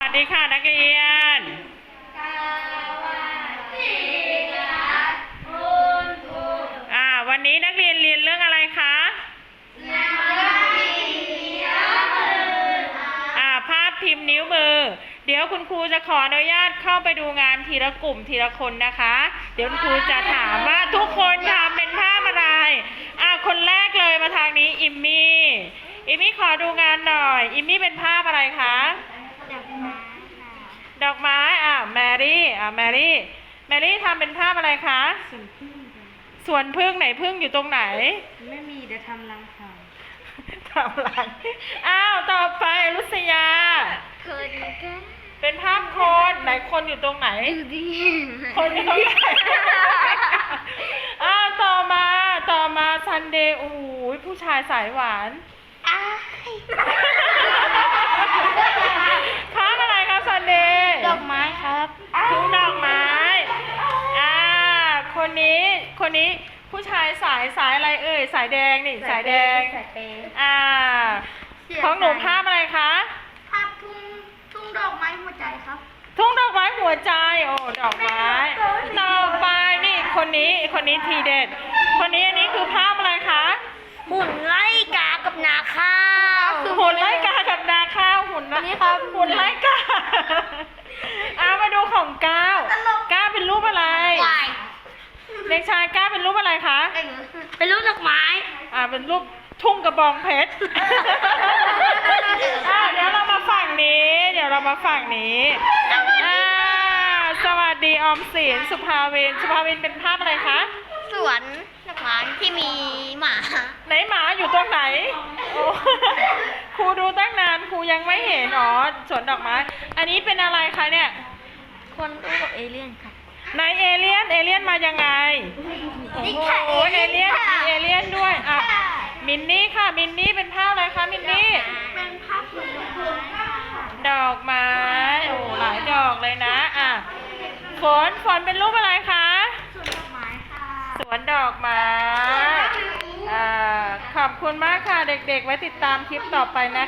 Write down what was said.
สวัสดีค่ะนักเรียนอ่า วันนี้นักเรียนเรียนเรื่องอะไรคะอ่า ภาพพิมพ์นิ้วมือ เดี๋ยวคุณครูจะขออนุญาตเข้าไปดูงานทีละกลุ่มทีละคนนะคะ เดี๋ยวคุณครูจะถามว่าทุกคนทำเป็นภาพอะไร อ่า คนแรกเลยมาทางนี้อิมมี่ อิมมี่ขอดูงานหน่อย อิมมี่เป็นภาพอะไรคะ ดอกไม้อ่าแมรี่อ่าแมรี่แมรี่ทำเป็นภาพอะไรคะสวนพึ่งไหนพึ่งอยู่ตรงไหน ไม่มีเดี๋ยวทำรังข่าวทำหลังอ้าวต่อไปลุษยา เคยดูแกเป็นภาพคนไหนคนอยู่ตรงไหน ดูดิคนอยู่ตรงไหนอ้าวต่อมาต่อมาซันเดย์โอ้โหผู้ชายสายหวาน อ้าย ภาพอะไรครับซันเดย์ ดอกไม้ครับ ทุ่งดอกไม้ อ่า ค นนี้คนนี้ผู้ชายสายสายอะไรเอ่ยสายแดงนี่สายแดงสายเปย์อ่าของหนูภาพอะไรคะภาพทุ่งทุ่งดอกไม้หัวใจครับ ทุ่งดอกไม้หัวใจโอ้ดอกไม้ต่อไปนี่คนนี้คนนี้ทีเด็ด คนนี้อันนี้คือภาพอะไรคะหุ่นไล่กากับนาข้าวหุ่นไล่กากับนาข้าวหุ่นอันนี้ครับหุ่นไล่กาเอามาดูของก้าวก้าวเป็นรูปอะไร วาย เด็กชายก้าวเป็นรูปอะไรคะ เป็นรูปดอกไม้ อ่า เป็นรูปทุ่งกระบองเพชร อ่าเดี๋ยวเรามาฝั่งนี้ เดี๋ยวเรามาฝั่งนี้อ่าสวัสดีออมสินสุภาวินสุภาวินเป็นภาพอะไรคะ สวนดอกไม้ที่มีหมา ไหนหมาอยู่ตรงไหนโอ้ครูดูตั้งนานครูยังไม่เห็นอ๋อสวนดอกไม้ อันนี้เป็นอะไรคะเนี่ย คนรู้กับเอเลี่ยนครั บในเอเลี่ยนเอเลี่ยนมายังไงนี่โอ้ค่ะโหเอเลี่ยนค่ะ มีเอเลี่ยนด้วยอะค่ะมินนี่ค่ะมินนี่เป็นภาพอะไรคะมินนี่เป็นภาพสวนดอกไม้ค่ะดอกไม้โอ้หลายดอกเลยนะอะฝนฝนเป็นรูปอะไรคะสวนดอกไม้ค่ะสวนดอกไม้อ่าขอบคุณมากค่ะเด็กๆ ไว้ติดตามคลิปต่อไปนะคะ